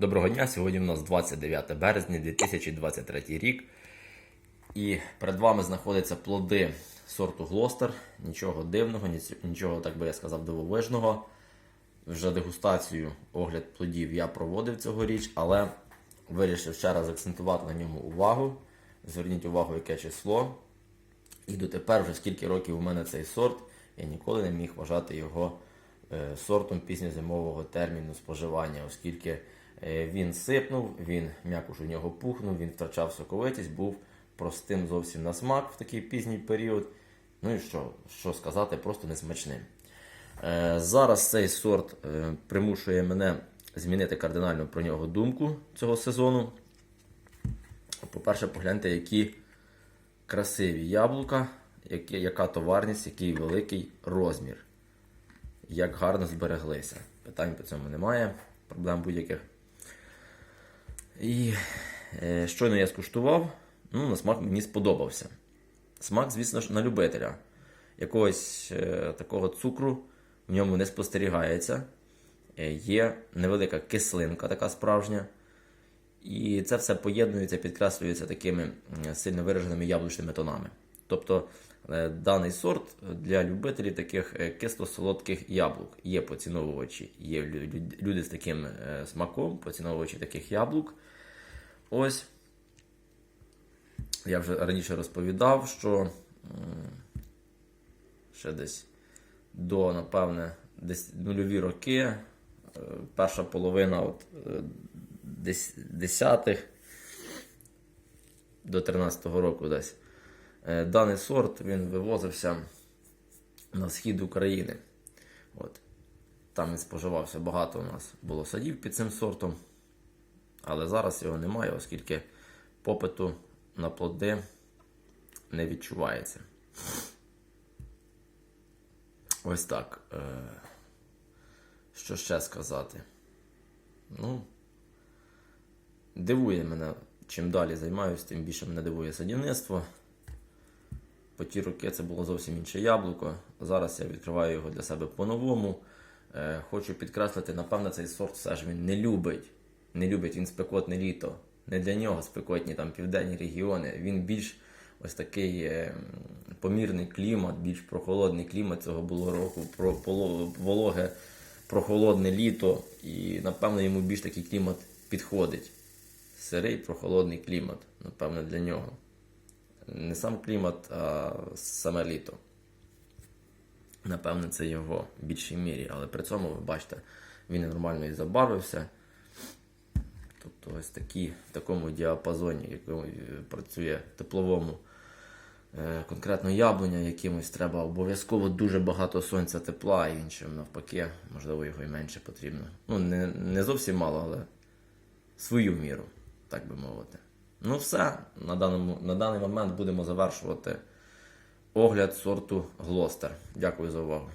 Доброго дня! Сьогодні у нас 29 березня 2023 рік. І перед вами знаходяться плоди сорту Глостер. Нічого дивного, нічого, так би я сказав, дивовижного. Вже дегустацію, огляд плодів я проводив цьогоріч, але вирішив ще раз акцентувати на ньому увагу. Зверніть увагу, яке число. І дотепер, вже скільки років у мене цей сорт, я ніколи не міг вважати його е, сортом пізньозимового терміну споживання, оскільки він сипнув, він м'якуш у нього пухнув, він втрачав соковитість, був простим зовсім на смак в такий пізній період. Ну і що, що сказати, просто несмачним. Е, Зараз цей сорт е, примушує мене змінити кардинально про нього думку цього сезону. По-перше, погляньте, які красиві яблука, яка товарність, який великий розмір. Як гарно збереглися. Питань по цьому немає, проблем будь-яких. І е, щойно я скуштував, ну, на смак мені сподобався. Смак, звісно ж, на любителя. Якогось е, такого цукру в ньому не спостерігається. Е, є невелика кислинка, така справжня. І це все поєднується, підкреслюється такими сильно вираженими яблучними тонами. Тобто даний сорт для любителів таких е, кисло-солодких яблук. Є поціновувачі, є лю- лю- люди з таким е, смаком, поціновувачі таких яблук. Ось я вже раніше розповідав, що ще десь до, напевне, десь нульові роки, е, перша половина от, е, десятих до 13-го року десь. Е, Даний сорт він вивозився на схід України. От. Там він споживався багато у нас було садів під цим сортом. Але зараз його немає, оскільки попиту на плоди не відчувається. Ось так. Е, Що ще сказати? Ну, дивує мене, чим далі займаюся, тим більше мене дивує садівництво. По ті роки це було зовсім інше яблуко. Зараз я відкриваю його для себе по-новому. Е, хочу підкреслити, напевно, цей сорт все ж він не любить. Не любить він спекотне літо. Не для нього спекотні там південні регіони. Він більш ось такий е, помірний клімат, більш прохолодний клімат цього було року, про вологе, прохолодне літо. І напевно йому більш такий клімат підходить. Сирий прохолодний клімат, напевно, для нього. Не сам клімат, а саме літо. Напевне, це його в більшій мірі, але при цьому, ви бачите, він нормально і забарвився. Тобто ось такі, в такому діапазоні, якому е, працює тепловому. Е, Конкретно яблуня якимось треба обов'язково дуже багато сонця тепла, і іншим навпаки, можливо, його і менше потрібно. Ну, не, не зовсім мало, але свою міру, так би мовити. Ну, все. На, даному, на даний момент будемо завершувати огляд сорту Глостер. Дякую за увагу.